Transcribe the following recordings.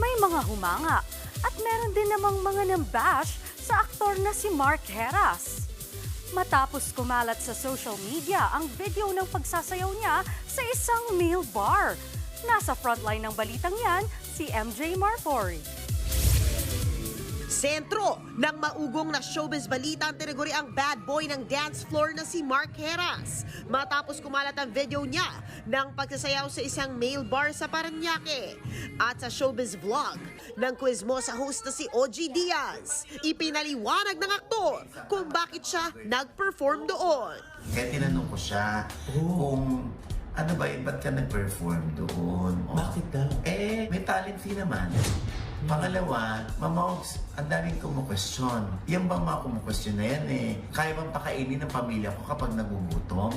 May mga humanga at meron din namang mga nambash sa aktor na si Mark Heras. Matapos kumalat sa social media ang video ng pagsasayaw niya sa isang meal bar. Nasa frontline ng balitang yan, si MJ Marfori. Sentro ng maugong na showbiz balita ang tinaguri ang bad boy ng dance floor na si Mark Heras. Matapos kumalat ang video niya ng pagsasayaw sa isang male bar sa Paranaque. At sa showbiz vlog ng quiz mo sa host na si OG Diaz, ipinaliwanag ng aktor kung bakit siya nag-perform doon. Kaya tinanong ko siya kung ano ba yun, ba't ka nag-perform doon? O, Bakit daw? Eh, may talent fee naman. Pangalawa, Mama Ogs, ang daming kumukwestiyon. Yan bang mga kumukwestiyon na yan eh? Kaya bang pakainin ng pamilya ko kapag nagugutom?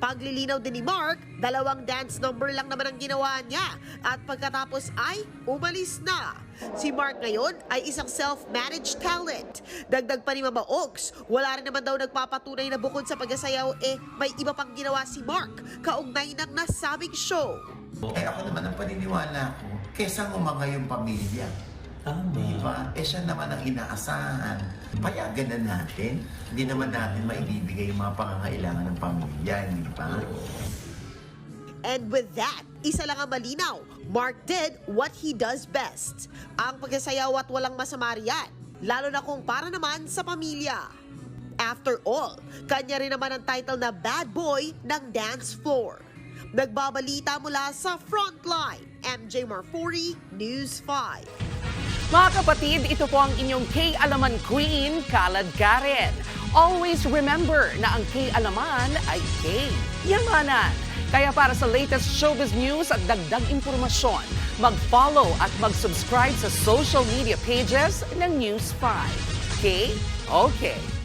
Paglilinaw din ni Mark, dalawang dance number lang naman ang ginawa niya at pagkatapos ay umalis na. Si Mark ngayon ay isang self-managed talent. Dagdag pa ni Mama Oaks, wala rin naman daw nagpapatunay na bukod sa pagsasayaw eh may iba pang ginawa si Mark kaugnay ng nasabing show. Eh ako naman ang paniniwala ko, kesa umanga yung pamilya. Tama. Di ba? Eh siya naman ang inaasahan. Payagan na natin. Hindi naman natin maibibigay yung mga pangangailangan ng pamilya, hindi ba? And with that, isa lang ang malinaw, Mark did what he does best. Ang pagsasayaw at walang masama riyan, lalo na kung para naman sa pamilya. After all, kanya rin naman ang title na Bad Boy ng dance floor. Nagbabalita mula sa Frontline, MJ Marfori, News 5. Mga kapatid, ito po ang inyong K-Alaman Queen, Kalad Karen. Always remember na ang K-Alaman ay K. Yamanan. Kaya para sa latest showbiz news at dagdag impormasyon, mag-follow at mag-subscribe sa social media pages ng News 5. K? Okay.